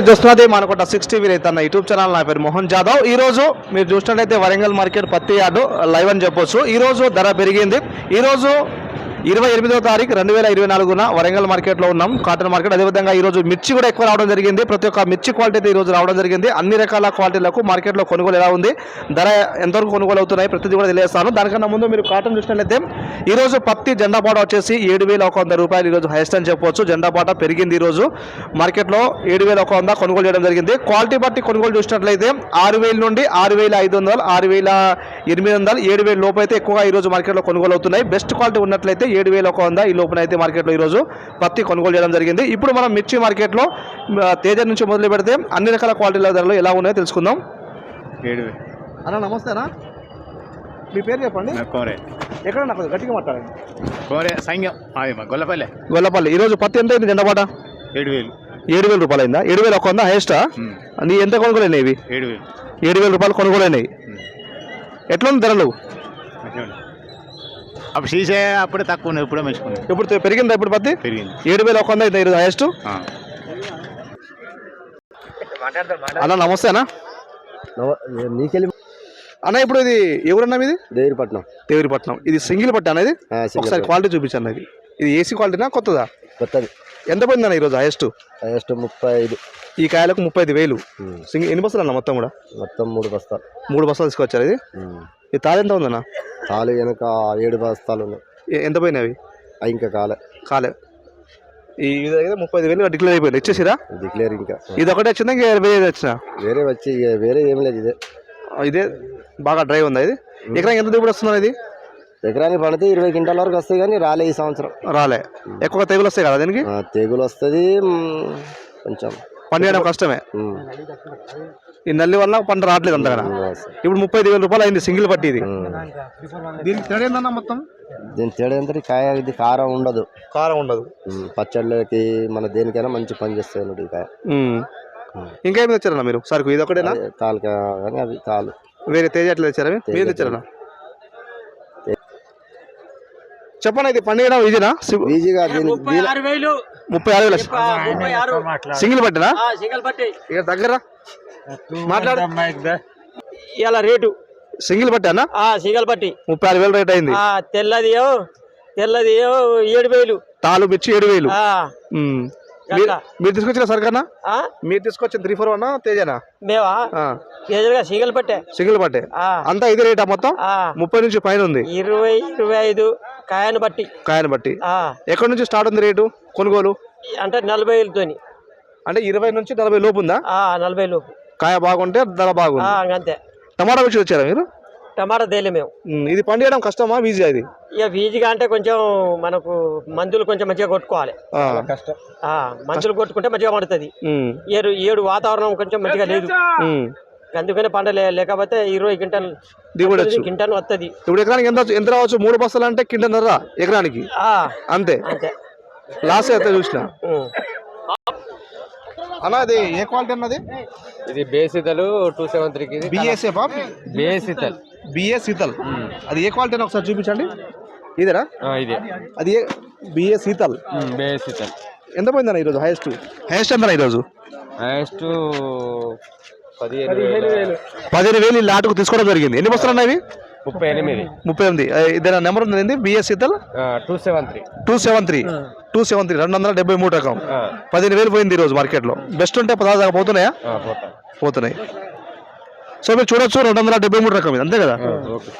మీరు చూస్తున్నది మనకొట six TV రైతు అన్న యూట్యూబ్ ఛానల్ నా పేరు మోహన్ జాదవ్. ఈ రోజు మీరు చూసినట్లయితే వరంగల్ మార్కెట్ పత్తి యార్డు లైవ్ అని చెప్పొచ్చు. ఈ రోజు ధర పెరిగింది. ఈ రోజు ఇరవై ఎనిమిదో తారీఖు రెండు వేల ఇరవై నాలుగున వరంగల్ మార్కెట్లో ఉన్నాం. కాటన్ మార్కెట్ అదేవిధంగా ఈ రోజు మిర్చి కూడా ఎక్కువ రావడం జరిగింది. ప్రతి ఒక్క మిర్చి క్వాలిటీ అయితే ఈరోజు రావడం జరిగింది. అన్ని రకాల క్వాలిటీలకు మార్కెట్లో కొనుగోలు ఎలా ఉంది? ధర ఎంతవరకు కొనుగోలు అవుతున్నాయి? ప్రతిదీ కూడా తెలియజేస్తాను. దానికన్నా ముందు మీరు కాటన్ చూసినట్లయితే ఈరోజు పత్తి జెండా పాట వచ్చేసి ఏడు వేల ఒక వంద రూపాయలు ఈ రోజు హైయెస్ట్ అని చెప్పవచ్చు. జెండా పాట పెరిగింది ఈరోజు. మార్కెట్లో ఏడు వేల ఒక వంద కొనుగోలు చేయడం జరిగింది. క్వాలిటీ బట్టి కొనుగోలు చూసినట్లయితే ఆరు వేల నుండి ఆరు వేల ఐదు వందలు ఆరు వేల ఎనిమిది వందలు ఏడు వేల లోపు అయితే ఎక్కువగా ఈరోజు మార్కెట్లో కొనుగోలు అవుతున్నాయి. బెస్ట్ క్వాలిటీ ఉన్నట్లయితే ఏడు వేల ఒక వంద ఈ లోపున అయితే మార్కెట్లో ఈరోజు పత్తి కొనుగోలు చేయడం జరిగింది. ఇప్పుడు మనం మిర్చి మార్కెట్లో తేజ నుంచి మొదలు పెడితే అన్ని రకాల క్వాలిటీల ధరలు ఎలా ఉన్నాయో తెలుసుకుందాం. ఏడు అన్న నమస్తేనా? మీ పేరు చెప్పండి. కోరే. ఎక్కడ నాకు గట్టిగా మాట్లాడండి. కోరే సంఘం. గొల్లపల్లె. గొల్లపల్లి. ఈరోజు పత్తి ఎంత అయింది జెండపాట ఏడు వేలు. ఏడు వేల రూపాయలు అయిందా ఏడు వేల ఒక వంద హైయెస్టా? నీ ఎంత కొనుగోలు అయినాయి ఇవి ఏడు వేలు. ఏడు వేల రూపాయలు కొనుగోలు అయినాయి ఉమ్, ఎట్లుంది ధరలు? ఉంది. అప్పుడు సీసే అప్పుడే తక్కువ ఉంది ఇప్పుడే మంచుకుంది ఇప్పుడు పెరిగిందా ఇప్పుడు పత్తి? పెరిగింది. ఏడు వేల ఒక వంద అయిందా ఈరోజు హైయెస్ట్ ఆ. అన్న నమస్తేనా నీకెళ్ళి అన్న ఇప్పుడు ఇది ఎవరన్నా ఇది దేవిపట్నం దేవిరిపట్నం. ఇది సింగిల్ పట్టు అనేది ఒకసారి క్వాలిటీ చూపించండి అది. ఇది ఏసీ క్వాలిటీనా కొత్తదా? కొత్తది. ఎంత పోయిందన్న ఈరోజు హైయెస్ట్ హైయెస్ట్ ముప్పై ఐదు. ఈ కాయలకు ముప్పై ఐదు వేలు ఎన్ని బస్తాలు అన్న మొత్తం కూడా? మొత్తం మూడు బస్తాలు మూడు బస్తాలు తీసుకొచ్చారు ఇది. ఇది తాళ ఎంత ఉందన్న? తాలు వెనక ఏడు బస్తాలు ఉన్నాయి. ఎంత ఆ, ఇంకా కాలే. కాలే. ఈ ఇది అయితే ముప్పై ఐదు వేలు డిక్లేర్ అయిపోయింది. ఇచ్చేసిరా? డిక్లేర్ ఇంకా. ఇది ఒకటే వచ్చిందా ఇంకా వేరే వచ్చినా వేరే వచ్చి వేరే ఏం లేదు ఇదే. ఇదే బాగా డ్రై ఉందా ఇది? ఎకరా ఎంత దిగుబడి వస్తున్నది ఇది? ఎకరానికి పడితే ఇరవై క్వింటాల వరకు వస్తాయి కానీ రాలే ఈ సంవత్సరం. రాలే. ఎక్కువ తెగులు వస్తాయి కదా దీనికి? తెగులు వస్తుంది కొంచెం. పండియడం కష్టమే. ఈ నల్లి వల్ల పంట రావట్లేదు అంతగా. ఇప్పుడు ముప్పై ఐదు వేల రూపాయలు అయింది సింగిల్ పట్టి ఇది. దీనికి తేడా ఏందన్న మొత్తం? దీని తేడా ఏంటంటే కాయ ఇది కారం ఉండదు. కారం ఉండదు. పచ్చళ్ళకి మన దేనికైనా మంచి పని చేస్తాయి కాయ. ఇంకేమి తెచ్చారన్న మీరు? సరుకు ఇది ఒకటేనా? అదే తాలు కా- కానీ అవి తాలు. వేరే తేజ ఎట్లా తెచ్చారా? మీరు? తెచ్చారన్నా చెప్పండి ఇది పండుగ ఇదినా? సి- ఈజీగా ముప్పై ఆరు వేల. సింగిల్ పట్టినా? ఆ, సింగల్ పట్టి. ఇక దగ్గర మాట్లాడు. ఇలా రేటు. సింగిల్ పట్టానా ఆ సింగల్ పట్టి. ముప్పై ఆరు వేలు రేట్ అయింది. ఆ తెల్లది తెల్లది ఏడు వేలు. తాలు మిర్చి ఏడు వేలు. మీరు- తీసుకొచ్చిన సరుకన్నా ఆ, మీరు తీసుకొచ్చిన త్రీ ఫోర్ వన్ తేజనా? మేవా? ఎదురుగా సింగల్ పట్టే. సింగిల్ పట్టే. ఆ, అంతా ఇది రేటా మొత్తం? ఆ, ముప్పై నుంచి పైన ఉంది. ఇరవై ఇరవై ఐదు కాయను బట్టి. కాయను బట్టి. ఆ, ఎక్కడి నుంచి స్టార్ట్ ఉంది రేటు? కొనుగోలు? అంటే నలభై వేలతోని అంటే ఇరవై నుంచి నలభై లోపు ఉందా? ఆ, నలభై లోపు. కాయ బాగుంటే ధర ఆ, బాగుంది అంతే. టమాటా మిర్చి వచ్చారా మీరు? టమాటా తేలే మేము. ఉమ్, ఇది పండియడం కష్టమా? ఈజీ అది ఇక వీజిగా అంటే కొంచెం మనకు మందులు కొంచెం మంచిగా కొట్టుకోవాలి. ఆ, ఆ, మందులు కొట్టుకుంటే మంచిగా పడుతుంది. ఉమ్, ఏడు ఏడు వాతావరణం కొంచెం మంచిగా లేదు. ఉమ్. అందుకనే పంట లేకపోతే ఇరవై క్వింటల్ దిగుబడి వచ్చు. క్వింటల్ వస్తుంది ఇప్పుడు ఎకరానికి ఎంత ఎంత రావచ్చు? మూడు బస్తాలు అంటే కింటన్నర ఎకరానికి. అంతే. అంతే. లాస్ అయితే చూసిన. అన్న అది ఏ క్వాలిటీ అన్నది? ఇది బేసితలు టూ సెవెన్ త్రీకి ఇది బిఎస్ఎఫ్ బేసితల్ బిఏ శీతల్ అది ఏ క్వాలిటీ అని ఒకసారి చూపించండి. ఇదేనా? ఇదే. అది ఏ బిఏ శీతల్ బేసితల్ ఎంత పోయిందన్న ఈరోజు? హైయెస్ట్ హైయెస్ట్ ఎంత ఈరోజు? నెక్స్ట్ పదిహేను వేలు. ఈ లాటుకు తీసుకోవడం జరిగింది. ఎన్ని బస్తాలు ఉన్నాయి ఇవి? ముప్పై ఎనిమిది. ముప్పై ఎనిమిది. ఇదే నెంబర్ ఉంది BS Sheetal two seven three. Two seven three. Two seven three. రెండు వందల డెబ్బై మూడు రకం. పదిహేను వేలు పోయింది ఈరోజు మార్కెట్లో. బెస్ట్ ఉంటే పదహారు దాకా పోతున్నాయా పోతా పోతున్నాయి. సో మీరు చూడొచ్చు రెండు వందల డెబ్బై మూడు రకం ఇది. అంతే కదా? ఓకే.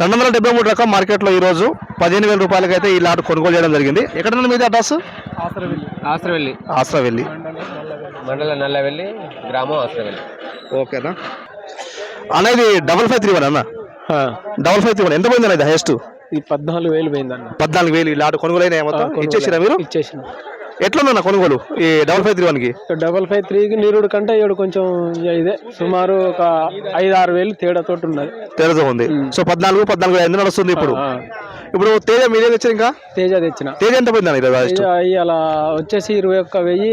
రెండు వందల డెబ్బై మూడు రకం మార్కెట్లో ఈరోజు పదిహేను వేల రూపాయలకి అయితే ఈ లాట్ కొనుగోలు చేయడం జరిగింది. ఎక్కడ మీద అడ్రస్? ఆశ్రవెల్లి. ఆసరా వెళ్ళి మండల నల్లవెల్లి గ్రామం ఆశ్రవెల్లి ఓకేనా అన్న. ఇది డబల్ ఫైవ్ త్రీ వన్ అన్న. Double five three one. ఎంత పోయింది అన్న ఇది హైయెస్ట్? ఈ పద్నాలుగు వేలు పోయిందన్న. పద్నాలుగు వేలు ఈ లాట్ కొనుగోలు మొత్తం? కొనుగోలు. ఇచ్చేసిరా మీరు? ఇచ్చేసిన. ఎట్లుందన్న కొనుగోలు ఈ డబల్ ఫైవ్ త్రీ వన్కి? డబల్ ఫైవ్ త్రీకి నీరుడు కంటే ఏడు కొంచెం ఇదే. సుమారు ఒక ఐదు ఆరు వేలు తేడాతోటి ఉన్నది. తెలుసు ఉంది. సో పద్నాలుగు పద్నాలుగు ఐదు నడుస్తుంది ఇప్పుడు? ఇప్పుడు తేజ మీరే తెచ్చారు ఇంకా? తేజ తెచ్చిన. తేజ ఎంత పోయిందన్న అలా వచ్చేసి ఇరవై ఒక్క వెయ్యి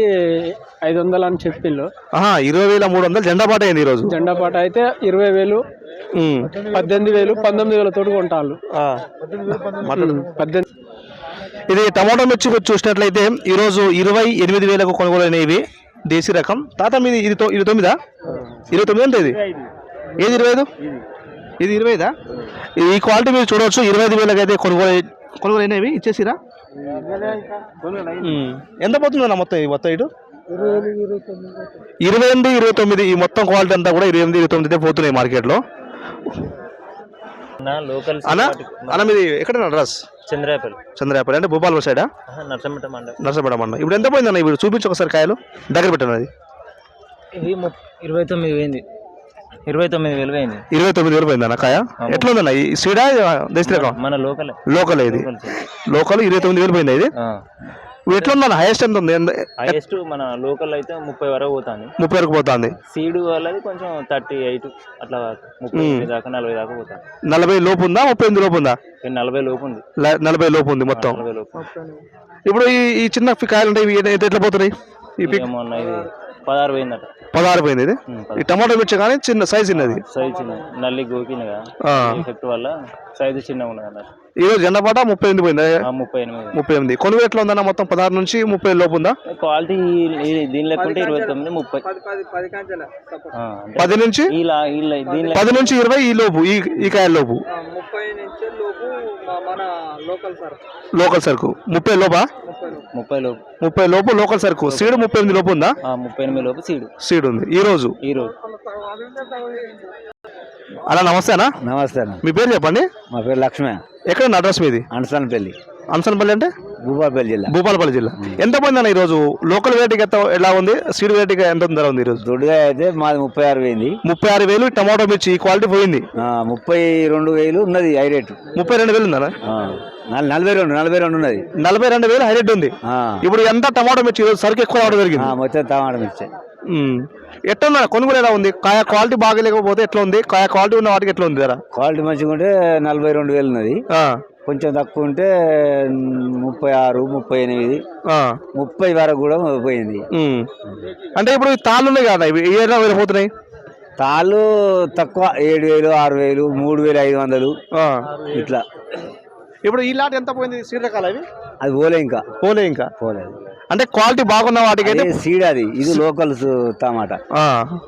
ఐదు వందలు అని చెప్పిళ్ళు. ఇరవై వేల మూడు వందలు జెండా పాట అయింది ఈరోజు. జెండా పాట అయితే ఇరవై వేలు. పద్దెనిమిది వేలు పంతొమ్మిది వేల తోటి కొంటాళ్ళు పద్దెనిమిది ఇది టమాటో మిర్చి మీరు చూసినట్లయితే ఈరోజు ఇరవై ఎనిమిది వేలకు కొనుగోలు అయినవి దేశీ రకం. తాత మీది ఇది ఇది తొమ్మిదా? ఇరవై తొమ్మిది అంటే ఇది ఏది ఇరవై ఐదు? ఇది. ఇరవై ఐదా? ఈ క్వాలిటీ మీరు చూడవచ్చు ఇరవై ఐదు వేలకు అయితే కొనుగోలు కొనుగోలు అయినవి ఇచ్చేసిరా. ఎంత పోతుందన్న మొత్తం మొత్తం ఇటు ఇరవై ఎనిమిది ఇరవై తొమ్మిది. ఈ మొత్తం క్వాలిటీ అంతా కూడా ఇరవై ఎనిమిది ఇరవై తొమ్మిది పోతున్నాయి మార్కెట్లో లోకల్ అన్న అన్న మీది ఎక్కడ అడ్రస్ చంద్రాపల్లి చంద్రాపల్లి అంటే భూపాల సైడా నర్సంపేట మండలం నర్సపేట మండలం ఇప్పుడు ఎంత పోయిందన్న ఇప్పుడు చూపించు ఒకసారి కాయలు. దగ్గర పెట్టండి అది. ఇది ఇరవై తొమ్మిది పోయింది. ఇరవై తొమ్మిది వేలు పోయింది. ఇరవై తొమ్మిది వేలు పోయిందన్న కాయ? ఎట్లుందన్న ఈ సీడా దేశీ మన లోకలే. లోకల్ ఇది? లోకల్ ఇరవై తొమ్మిది వేలు పోయింది ఇది? ఇప్పుడు ఎట్లుందన్న? హైయెస్ట్ ఎంత ఉంది? హైయెస్ట్ మన లోకల్ అయితే ముప్పై వరకు పోతుంది. ముప్పై వరకు పోతుంది. సీడ్ వాళ్ళది కొంచెం థర్టీ ఎయిట్ అట్లా ముప్పై దాకా నలభై దాకా పోతుంది. నలభై లోపు ఉందా? ముప్పై ఎనిమిది లోపు ఉందా? నలభై లోపు ఉంది. నలభై లోపు ఉంది మొత్తం. ఇప్పుడు ఈ చిన్న కాయలు ఉంటాయి ఎట్లా- ఎట్లా పోతున్నాయి? పదహారు పోయిందట. పదహారు పోయింది ఇది? ఈ టమాటో మిర్చి కానీ చిన్న సైజ్ చిన్నది. సైజ్ చిన్న నల్లి గోకినగా ఆ. ఎఫెక్ట్ వల్ల సైజు చిన్నగా ఉన్నది అన్నట్టు ఈ రోజు జెండపాట ముప్పై ఎనిమిది పోయింది? ఆ, ముప్పై ఎనిమిది. ముప్పై ఎనిమిది. కొనుగోలు ఎట్లా ఉందన్న మొత్తం పదహారు నుంచి ముప్పై లోపు ఉందా? క్వాలిటీ దీని లెక్కుంటే ఇరవై తొమ్మిది ముప్పై. పది నుంచి? ఇలా ఇలా దీని లెక్క పది నుంచి ఇరవై ఈ లోపు ఈ ఈ కాయల లోపు. Local sir. లోకల్ సరుకు. ముప్పై లోపా? ముప్పై లోపు. ముప్పై లోపు. లోకల్ సరుకు. సీడ్ ముప్పై ఎనిమిది లోపు ఉందా? ఆ, ముప్పై ఎనిమిది లోపు సీడు. సీడ్ ఉంది. ఈ రోజు? ఈ రోజు. అలా నమస్తే అన్న. నమస్తే అన్న. మీ పేరు చెప్పండి. మా పేరు లక్ష్మి ఎక్కడ అడ్రస్ మీది? అనసనపల్లి. అంసనపల్లి అంటే? భూపాలపల్లి జిల్లా. భూపాలపల్లి జిల్లా. ఎంత పోయిందన్న ఈ రోజు లోకల్ వెరైటీకి ఎంత ఎలా ఉంది? సీడ్ వెరైటీకి ఎంత ధర ఉంది ఈ రోజు దొడ్డుగా అయితే మాది ముప్పై ఆరు పోయింది ముప్పై ఆరు వేలు టమాటో మిర్చి ఈ క్వాలిటీ పోయింది. ముప్పై రెండు వేలు ఉన్నది హై రేటు. ముప్పై రెండు వేలు ఉందా నలభై రెండు నలభై రెండు ఉన్నది. నలభై రెండు వేలు హైలైట్ ఉంది. ఆ, ఇప్పుడు ఎంత టమాటో మిర్చి ఈరోజు సరుకు ఎక్కువ రావడం జరిగింది? మొత్తం టమాటా మిర్చి. ఎట్లా ఉందా కొనుగోలు ఎలా ఉంది? కాయ క్వాలిటీ బాగలేకపోతే ఎట్లా ఉంది? కాయ క్వాలిటీ ఉన్న వాటికి ఎట్లా ఉంది ధర? క్వాలిటీ మంచిగా ఉంటే నలభై రెండు వేలు ఉన్నది. కొంచెం తక్కువ ఉంటే ముప్పై ఆరు ముప్పై ఎనిమిది. ముప్పై వరకు కూడా పోయింది. అంటే ఇప్పుడు తాళ్ళు ఉన్నాయి కదా ఇవి ఏ వెళ్ళిపోతున్నాయి? తాళ్ళు తక్కువ ఏడు వేలు ఆరు వేలు మూడు వేలు ఐదు వందలు. ఇట్లా. ఇప్పుడు ఈ లాట్ ఎంత పోయింది? సీడ్ రకాలు అవి? అది పోలే ఇంకా. పోలే ఇంకా. పోలేదు. అంటే క్వాలిటీ బాగున్న వాటికైతే సీడ్ అది. ఇది లోకల్స్ టమాటా.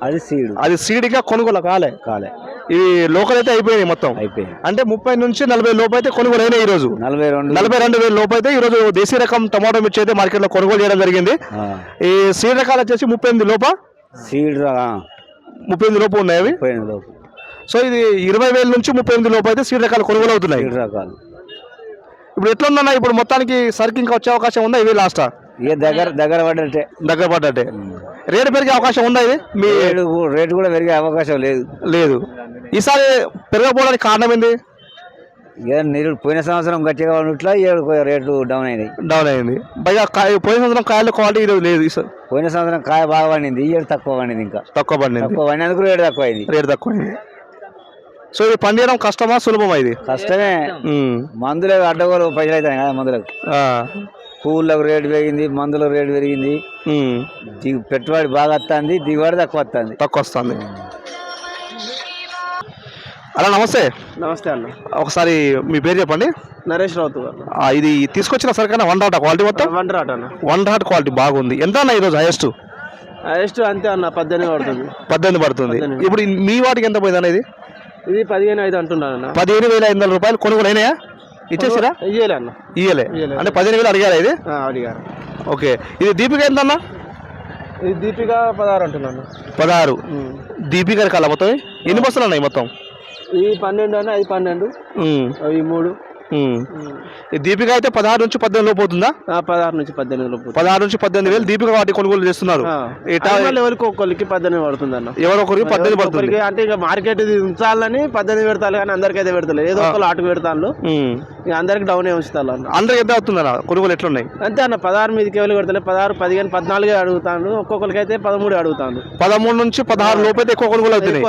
అది సీడ్ అది సీడ్ ఇంకా కొనుగోలు కాలే. కాలే. ఇవి లోకల్ అయితే అయిపోయినాయి మొత్తం. అయిపోయింది అంటే ముప్పై నుంచి నలభై లోపు అయితే కొనుగోలు అయినాయి ఈ రోజు నలభై రెండు. నలభై రెండు వేల లోపు అయితే ఈ రోజు దేశీ రకం టమాటో మిర్చి అయితే మార్కెట్లో కొనుగోలు చేయడం జరిగింది. ఈ సీడ్ రకాలు వచ్చేసి ముప్పై ఎనిమిది లోప సీడ్ ముప్పై ఎనిమిది లోపు ఉన్నాయి అవి. ముప్పై ఎనిమిది లోపు. సో ఇది ఇరవై వేల నుంచి ముప్పై ఎనిమిది లోపు అయితే సీడ్ రకాలు కొనుగోలు అవుతున్నాయి. సీడ్ రకాలు. ఇప్పుడు ఎట్లా ఉందన్న ఇప్పుడు మొత్తానికి సరికి ఇంకా వచ్చే అవకాశం ఉందా ఇవి లాస్టా ఇక దగ్గర దగ్గర పడ్డట్టే. దగ్గర పడ్డట్టే. రేటు పెరిగే అవకాశం ఉందా ఇది? మీ రేటు రేటు కూడా పెరిగే అవకాశం లేదు. లేదు. ఈసారి పెరగకపోవడానికి కారణం ఏంది? ఇక నీరు పోయిన సంవత్సరం గట్టిగా ఉన్నట్లా రేట్లు డౌన్ అయినాయి. డౌన్ అయింది పైగా కాయ పోయిన సంవత్సరం కాయల క్వాలిటీ ఈరోజు లేదు ఈసారి పోయిన సంవత్సరం కాయ బాగా పండింది ఈ ఏడు తక్కువ పండింది ఇంకా. తక్కువ పడింది. తక్కువ పండినందుకు రేటు తక్కువ అయింది. రేటు తక్కువ అయింది. సో ఇది పండియడం కష్టమా సులభమా ఇది? కష్టమే. ఉమ్. మందులకు అడ్డగోలు పైసలు అవుతాయి కదా మందులకు. పువ్వులకు రేటు పెరిగింది మందులకు రేటు పెరిగింది. దిగు పెట్టుబడి బాగా వస్తుంది దిగుబడి తక్కువ వస్తుంది తక్కువ వస్తుంది అలా నమస్తే. నమస్తే అన్న. ఒకసారి మీ పేరు చెప్పండి. నరేష్ రావుతు గారు. ఆ, ఇది తీసుకొచ్చిన సరికైనా వన్ డాట్ క్వాలిటీ మొత్తం? వండరాట అన్న. వన్ డాట్ క్వాలిటీ బాగుంది. ఎంత అన్న ఈరోజు హైయెస్ట్ హైయెస్ట్ అంతే అన్న పద్దెనిమిది పడుతుంది. పద్దెనిమిది పడుతుంది. ఇప్పుడు మీ వాటికి ఎంత పోయింది అనేది ఇది పదిహేను ఐదు అంటున్నాను అన్న పదిహేను వేల ఐదు వందల రూపాయలు కొనుగోలు అయినాయా? ఇచ్చేసిరా? ఇయ్యలే అన్న. ఇయ్యలే. అంటే పదిహేను వేలు అడిగారా ఇది? అడిగారు. ఓకే. ఇది దీపిక ఎంతన్నా? ఇది దీపిక పదహారు అంటున్నాను. పదహారు. దీపిక రకాల మొత్తం? ఎన్ని బస్సులు ఉన్నాయి మొత్తం? ఈ పన్నెండు అన్న ఇది పన్నెండు. అవి మూడు. దీపిక అయితే పదహారు నుంచి పద్దెనిమిది లోపు ఆ, పదహారు నుంచి పద్దెనిమిది లోపు పదహారు నుంచి పద్దెనిమిది వేలు దీపిక వాటి కొనుగోలు చేస్తున్నారు. ఎవరికి ఒక్కొక్కరికి పద్దెనిమిది పడుతుంది అన్న ఎవరో ఒకరికి పద్దెనిమిది పడుతుంది. అంటే ఇక మార్కెట్ ఉంచాలని పద్దెనిమిది పెడతారు కానీ అందరికి అయితే పెడతలేదు. ఏదో ఒకళ్ళు ఆటకు పెడతాను అందరికి డౌన్ ఉంచుతారు అన్న అందరికి ఎంత అవుతుందన్న? కొనుగోలు ఎట్లున్నాయి? అంతే అన్న పదహారు మీదకి ఎవరు పెడతలేదు పదహారు పదిహేను పద్నాలుగే అడుగుతాను ఒక్కొక్కరికి అయితే పదమూడు అడుగుతాను పదమూడు నుంచి పదహారు లోపు అయితే ఎక్కువ కొనుగోలు అవుతుంది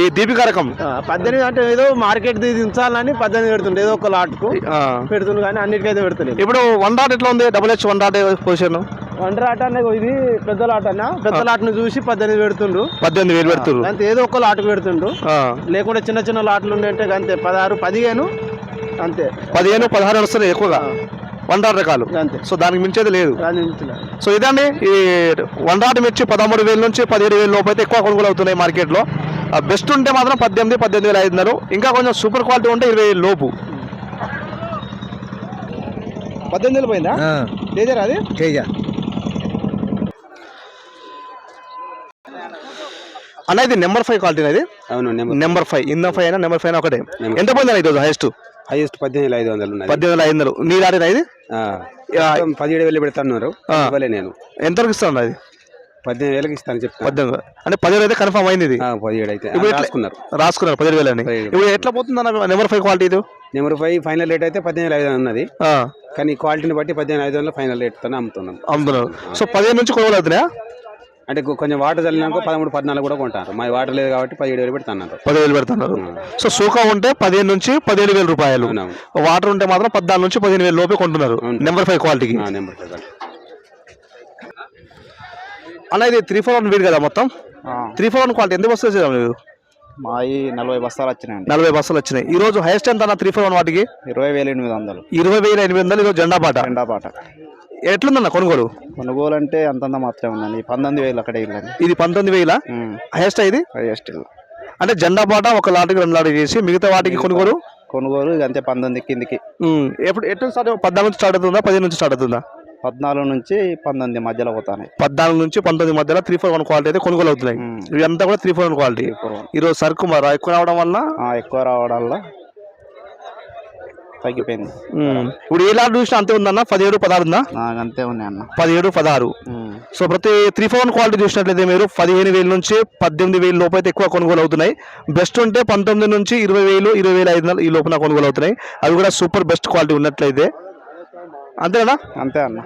ఈ దీపిక రకం. పద్దెనిమిది అంటే ఏదో మార్కెట్ ఉంచాలని పద్దెనిమిది పెడుతుండే ఏదో ఒక ఆటకు ఆ. పెడుతుంది కానీ అన్నిటికైతే పెడతలేదు. ఇప్పుడు వన్ డాట్ ఎట్లా ఉంది? Double H one dot position wonder ఆట అనే ఇది పెద్దల ఆట అన్న. పెద్దల ఆటను చూసి పద్దెనిమిది పెడుతుండ్రు పద్దెనిమిది వేలు పెడుతున్నారు అంతే ఏదో ఒక ఆటకు పెడుతుండ్రు ఆ. లేకుంటే చిన్న చిన్న లాట్లు ఉండే అంతే పదహారు పదిహేను అంతే. పదిహేను పదహారు వస్తున్నాయి ఎక్కువగా. వన్ రాడ్ రకాలు. అంతే సో దానికి మించేది లేదు. సో ఇదండి ఈ వన్ రాడ్ మిర్చి పదమూడు వేల నుంచి పదిహేడు వేల లోపు అయితే ఎక్కువ కొనుగోలు అవుతున్నాయి మార్కెట్లో. బెస్ట్ ఉంటే మాత్రం పద్దెనిమిది పద్దెనిమిది వేల ఐదు వందలు. ఇంకా కొంచెం సూపర్ క్వాలిటీ ఉంటే ఇరవై వేలు లోపు. పద్దెనిమిది వేలు పోయిందా? తేజరా అది? తేజ అన్న ఇది నెంబర్ ఫైవ్ క్వాలిటీ అది అవును నెంబర్ నెంబర్ ఫైవ్. ఇంద ఫైవ్ అయినా నెంబర్ ఫైవ్ అయినా ఒకటే. ఎంత పోయింది అన్న ఈరోజు హైయెస్ట్ హైయెస్ట్ పద్దెనిమిది ఐదు వందలు పద్దెనిమిది వేల ఐదు వందలు. నీ లారీ ఇది? పదిహేడు వేలు ఆ. ఇవ్వలే నేను. ఎంతవరకు ఇస్తాను అది పద్దెనిమిది వేలకి ఇస్తాను చెప్తాను పద్దెనిమిది అంటే పదిహేడు అయితే కన్ఫర్మ్ అయింది ఇది. పదిహేడు అయితే. ఇప్పుడు ఎట్లా- రాసుకున్నారు. రాసుకున్నారు పదిహేడు వేలు అని. పదిహేడు. ఇప్పుడు ఎట్లా పోతుంది అన్న నెంబర్ ఫైవ్ క్వాలిటీ ఇది? నెంబర్ ఫైవ్ ఫైనల్ రేట్ అయితే పద్దెనిమిది ఐదు వందలు ఉన్నది. ఆ, కానీ క్వాలిటీని బట్టి పద్దెనిమిది ఐదు వందలు ఫైనల్ రేట్ తోనే అమ్ముతున్నాం. అమ్ముతున్నారు సో పదిహేను నుంచి కొనుగోలు అవుతున్నాయా? అంటే కొ- కొంచెం వాటర్ చల్లినాక పదమూడు పద్నాలుగు కూడా కొంటారు. మా వాటర్ లేదు కాబట్టి పదిహేడు వేలు పెడతాన్నారు. పదివేలు పెడుతున్నారు. సో సూకా ఉంటే పదిహేను నుంచి పదిహేను వేల రూపాయలు. అవునవును. వాటర్ ఉంటే మాత్రం పద్నాలుగు నుంచి పదిహేను వేలు లోపే కొంటున్నారు. నెంబర్ ఫైవ్ క్వాలిటీకి నెంబర్ ఫైవ్ అన్న ఇది త్రీ ఫోర్ వన్ వీడ్ కదా మొత్తం? త్రీ ఫోర్ వన్ క్వాలిటీ ఎంత వస్తుంది మీరు? మాయి నలభై బస్తాలు వచ్చినాయండి. నలభై బస్సులు వచ్చినాయి. ఈ రోజు హైయెస్ట్ ఎంత అన్న త్రీ ఫోర్ వన్ వాటికి? ఇరవై వేల ఎనిమిది వందలు. ఇరవై వేల ఎనిమిది వందలు ఈరోజు జెండా పాట ఎండా పాట ఎట్లుందన్న కొనుగోలు? కొనుగోలు అంటే అంతంత మాత్రమే ఉందండి. పంతొమ్మిది వేలు అక్కడే ఇల్లండి. ఇది పంతొమ్మిది వేల? హైయెస్ట్ ఇది? హైయెస్ట్ అంటే జెండా పాట ఒక లాటుకి రెండు లాటు చేసి మిగతా వాటికి కొనుగోలు? కొనుగోలు అంతే పంతొమ్మిది కిందికి. ఎప్పుడు ఎప్పుడు స్టార్ట్ పద్నాలుగు నుంచి స్టార్ట్ అవుతుందా? పదిహేను నుంచి స్టార్ట్ అవుతుందా? పద్నాలుగు నుంచి పంతొమ్మిది మధ్యలో పోతాయి పద్నాలుగు నుంచి పంతొమ్మిది మధ్యలో త్రీ ఫోర్ వన్ క్వాలిటీ అయితే కొనుగోలు అవుతున్నాయి. ఇవంతా కూడా త్రీ ఫోర్ వన్ క్వాలిటీ ఈరోజు సరుకు మరి ఎక్కువ రావడం వల్ల? ఎక్కువ రావడం వల్ల తగ్గిపోయింది. ఇప్పుడు ఏ లాట్ చూసినా అంతే ఉందన్న? పదిహేడు పదహారు ఉందా? అంతే ఉన్నాయి అన్న. పదిహేడు పదహారు. సో ప్రతి త్రీ ఫోర్ వన్ క్వాలిటీ చూసినట్లయితే మీరు పదిహేను వేల నుంచి పద్దెనిమిది వేల లోపు అయితే ఎక్కువ కొనుగోలు అవుతున్నాయి. బెస్ట్ ఉంటే పంతొమ్మిది నుంచి ఇరవై వేలు ఇరవై వేల ఐదు వందలు ఈ లోపున కొనుగోలు అవుతున్నాయి. అవి కూడా సూపర్ బెస్ట్ క్వాలిటీ ఉన్నట్లయితే అంతేనా? అంతే అన్న.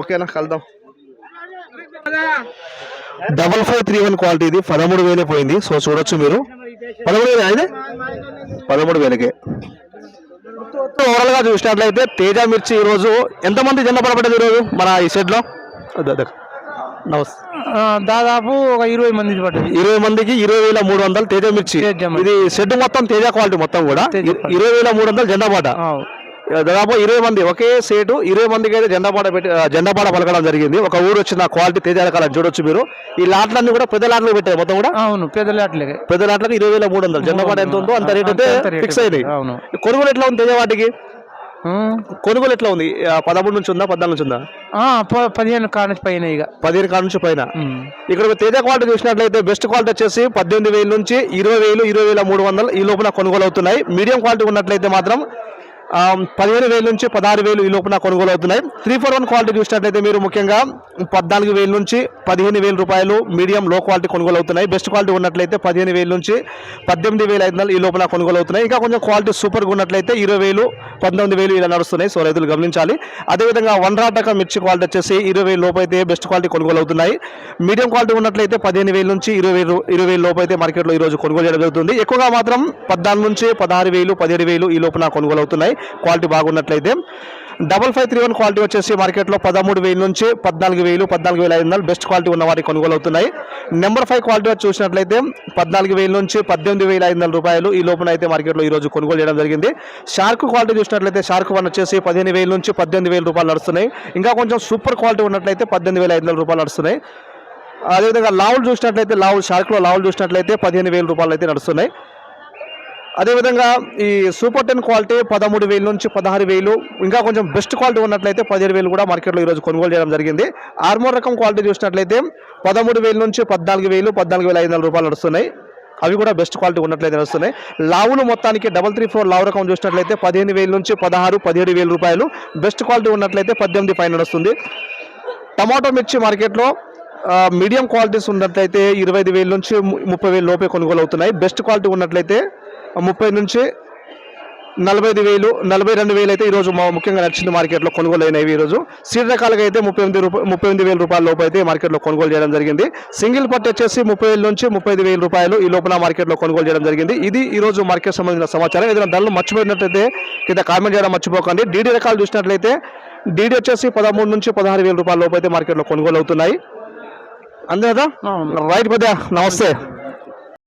ఓకేనా కలుద్దాం. Double five three one quality ఇది. పదమూడు వేలే పోయింది. సో చూడొచ్చు మీరు. పదమూడు వేలే అయితే పదమూడు వేలకే. ఓవరాల్గా చూసినట్లయితే తేజ మిర్చి ఈ రోజు ఎంతమంది జెండా పడబడ్డది ఈ రోజు మన ఈ షెడ్లో? నమస్తే. దాదాపు ఒక ఇరవై మంది పడ్డది. ఇరవై మందికి ఇరవై వేల మూడు వందలు తేజ మిర్చి. ఇది షెడ్ మొత్తం తేజ క్వాలిటీ మొత్తం కూడా. ఇరవై వేల మూడు వందలు జెండా పాట దాదాపు ఇరవై మంది ఒకే సేటు ఇరవై మందికి అయితే జెండా పాట పెట్టి ఆ, జెండా పాట పలకడం జరిగింది. ఒక ఊరు వచ్చిన క్వాలిటీ తేజ చూడొచ్చు మీరు. ఈ లాట్లన్నీ కూడా పెద్ద లాట్లు పెట్టారు మొత్తం కూడా? అవును పెద్దలాట్లే పెద్ద లాట్లకు ఇరవై వేల మూడు వందలు. జెండా పాట ఎంత ఉందో అంత రేట్ అయితే ఫిక్స్ అయినాయి. అవును. కొనుగోలు ఎట్లా ఉంది తేజ వాటికి కొనుగోలు ఎట్లా ఉంది? పదమూడు నుంచి ఉందా పద్నాలుగు నుంచి ఉందా? పదిహేను కాడ పైన ఇక. పదిహేను కాడ నుంచి పైన. ఇక్కడ తేజ క్వాలిటీ చూసినట్లయితే బెస్ట్ క్వాలిటీ వచ్చేసి పద్దెనిమిది వేల నుంచి ఇరవై వేలు ఇరవై వేల మూడు వందలు ఈ లోపల కొనుగోలు అవుతున్నాయి. మీడియం క్వాలిటీ ఉన్నట్లయితే మాత్రం పదిహేను వేల నుంచి పదహారు వేలు ఈ లోపల కొనుగోలు అవుతున్నాయి త్రీ ఫోర్ వన్ క్వాలిటీ చూసినట్లయితే మీరు ముఖ్యంగా పద్నాలుగు వేల నుంచి పదిహేను వేల రూపాయలు మీడియం లో క్వాలిటీ కొనుగోలు అవుతున్నాయి బెస్ట్ క్వాలిటీ ఉన్నట్లయితే పదిహేను వేల నుంచి పద్దెనిమిది వేల ఐదు వందలు ఈ లోపల కొనుగోలు అవుతున్నాయి ఇంకా కొంచెం క్వాలిటీ సూపర్గా ఉన్నట్లయితే ఇరవై వేలు పంతొమ్మిది వేలు ఇలా నడుస్తున్నాయి. సో రైతులు గమనించాలి. అదేవిధంగా వన్ రాటక మిర్చి క్వాలిటీ వచ్చేసి ఇరవై వేల లోపు అయితే బెస్ట్ క్వాలిటీ కొనుగోలు అవుతున్నాయి మీడియం క్వాలిటీ ఉన్నట్లయితే పదిహేను వేల నుంచి ఇరవై వేలు ఇరవై వేల లోపు అయితే మార్కెట్లో ఈ రోజు కొనుగోలు చేయడం జరుగుతుంది. ఎక్కువగా మాత్రం పద్నాలుగు నుంచి పదహారు వేలు పదిహేడు వేలు ఈ లోపున కొనుగోలు అవుతున్నాయి quality బాగున్నట్లయితే. Double five three one quality వచ్చేసి మార్కెట్లో పదమూడు వేల నుంచి పద్నాలుగు వేలు పద్నాలుగు వేల ఐదు వందలు బెస్ట్ క్వాలిటీ ఉన్న వాటి కొనుగోలు అవుతున్నాయి నెంబర్ ఫైవ్ క్వాలిటీ వచ్చి చూసినట్లయితే పద్నాలుగు వేల నుంచి పద్దెనిమిది వేల ఐదు వందల రూపాయలు ఈ లోపల అయితే మార్కెట్లో ఈ రోజు కొనుగోలు చేయడం జరిగింది. షార్క్ క్వాలిటీ చూసినట్లయితే షార్క్ వన్ వచ్చేసి పదిహేను వేల నుంచి పద్దెనిమిది వేల రూపాయలు నడుస్తున్నాయి. ఇంకా కొంచెం సూపర్ క్వాలిటీ ఉన్నట్లయితే పద్దెనిమిది వేల ఐదు వందల రూపాయలు నడుస్తున్నాయి. అదేవిధంగా లావులు చూసినట్లయితే లావులు షార్క్లో లావులు చూసినట్లయితే పదిహేను వేల రూపాయలు అయితే నడుస్తున్నాయి. అదేవిధంగా ఈ సూపర్ టెన్ క్వాలిటీ పదమూడు వేలు నుంచి పదహారు వేలు ఇంకా కొంచెం బెస్ట్ క్వాలిటీ ఉన్నట్లయితే పదిహేడు వేలు కూడా మార్కెట్లో ఈరోజు కొనుగోలు చేయడం జరిగింది. ఆర్మోర్ రకం క్వాలిటీ చూసినట్లయితే పదమూడు వేల నుంచి పద్నాలుగు వేలు పద్నాలుగు వేల ఐదు వందల రూపాయలు నడుస్తున్నాయి. అవి కూడా బెస్ట్ క్వాలిటీ ఉన్నట్లయితే నడుస్తున్నాయి. లావులు మొత్తానికి డబల్ త్రీ ఫోర్ లావు రకం చూసినట్లయితే పదిహేను వేల నుంచి పదహారు పదిహేడు వేల రూపాయలు. బెస్ట్ క్వాలిటీ ఉన్నట్లయితే పద్దెనిమిది పైన నడుస్తుంది. టమాటో మిర్చి మార్కెట్లో మీడియం క్వాలిటీస్ ఉన్నట్లయితే ఇరవై ఐదు వేల నుంచి ముప్పై వేల లోపే కొనుగోలు అవుతున్నాయి. బెస్ట్ క్వాలిటీ ఉన్నట్లయితే ముప్పై నుంచి నలభై ఐదు వేలు నలభై రెండు వేలు అయితే ఈరోజు మా ముఖ్యంగా నచ్చింది మార్కెట్లో కొనుగోలు అయినవి ఈరోజు. సీడ్ రకాలుగా అయితే ముప్పై ఎనిమిది రూపాయలు ముప్పై ఎనిమిది వేల రూపాయల లోపు అయితే మార్కెట్లో కొనుగోలు చేయడం జరిగింది. సింగిల్ పట్టు వచ్చేసి ముప్పై వేల నుంచి ముప్పై ఐదు వేల రూపాయలు ఈ లోపల మార్కెట్లో కొనుగోలు చేయడం జరిగింది. ఇది ఈ రోజు మార్కెట్ సంబంధించిన సమాచారం. ఏదైనా ధరలు మర్చిపోయినట్లయితే కింద కామెంట్ చేయడం మర్చిపోకండి. డీడీ రకాలు చూసినట్లయితే డీడీ వచ్చేసి పదమూడు నుంచి పదహారు వేల రూపాయల లోపు అయితే మార్కెట్లో కొనుగోలు అవుతున్నాయి. అంతే కదా? రైట్ పెద్ద. నమస్తే.